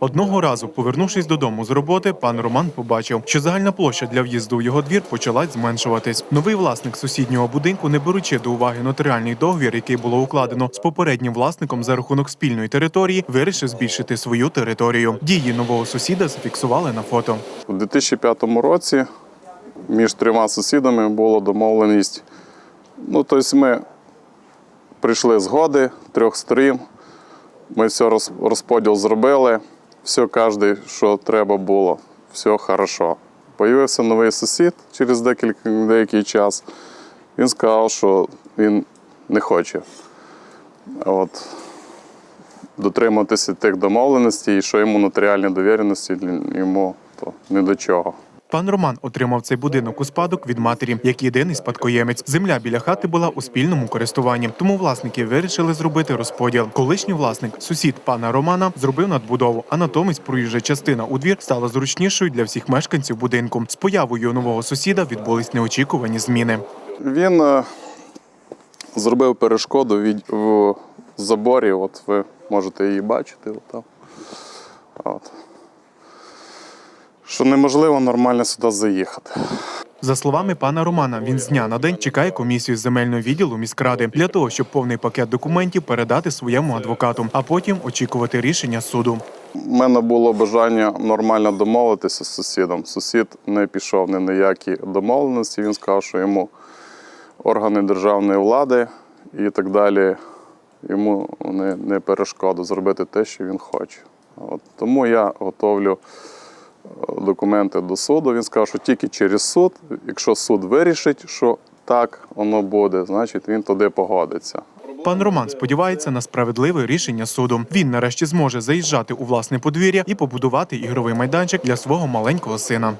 Одного разу, повернувшись додому з роботи, пан Роман побачив, що загальна площа для в'їзду у його двір почала зменшуватись. Новий власник сусіднього будинку, не беручи до уваги нотаріальний договір, який було укладено з попереднім власником за рахунок спільної території, вирішив збільшити свою територію. Дії нового сусіда зафіксували на фото. У 2005 році між трьома сусідами була домовленість. Ну, тобто ми прийшли згоди трьох сторін. Ми все роз- розподіл зробили, все кожен, що треба було, все хорошо. Появився новий сусід через декілька, деякий час. Він сказав, що він не хоче от, дотримуватися тих домовленостей, що йому нотаріальні довіреності йому то не до чого. Пан Роман отримав цей будинок у спадок від матері, як єдиний спадкоємець. Земля біля хати була у спільному користуванні, тому власники вирішили зробити розподіл. Колишній власник, сусід пана Романа, зробив надбудову, а натомість проїжджа частина у двір стала зручнішою для всіх мешканців будинку. З появою нового сусіда відбулись неочікувані зміни. Він е, зробив перешкоду від, в заборі, от ви можете її бачити. От. От. Що неможливо нормально сюди заїхати. За словами пана Романа, він з дня на день чекає комісію з земельного відділу міськради для того, щоб повний пакет документів передати своєму адвокату, а потім очікувати рішення суду. У мене було бажання нормально домовитися з сусідом. Сусід не пішов ні на які домовленості. Він сказав, що йому органи державної влади і так далі йому не, не перешкода зробити те, що він хоче. От. Тому я готовлю документи до суду. Він сказав, що тільки через суд, якщо суд вирішить, що так воно буде, значить він туди погодиться. Пан Роман сподівається на справедливе рішення суду. Він нарешті зможе заїжджати у власне подвір'я і побудувати ігровий майданчик для свого маленького сина.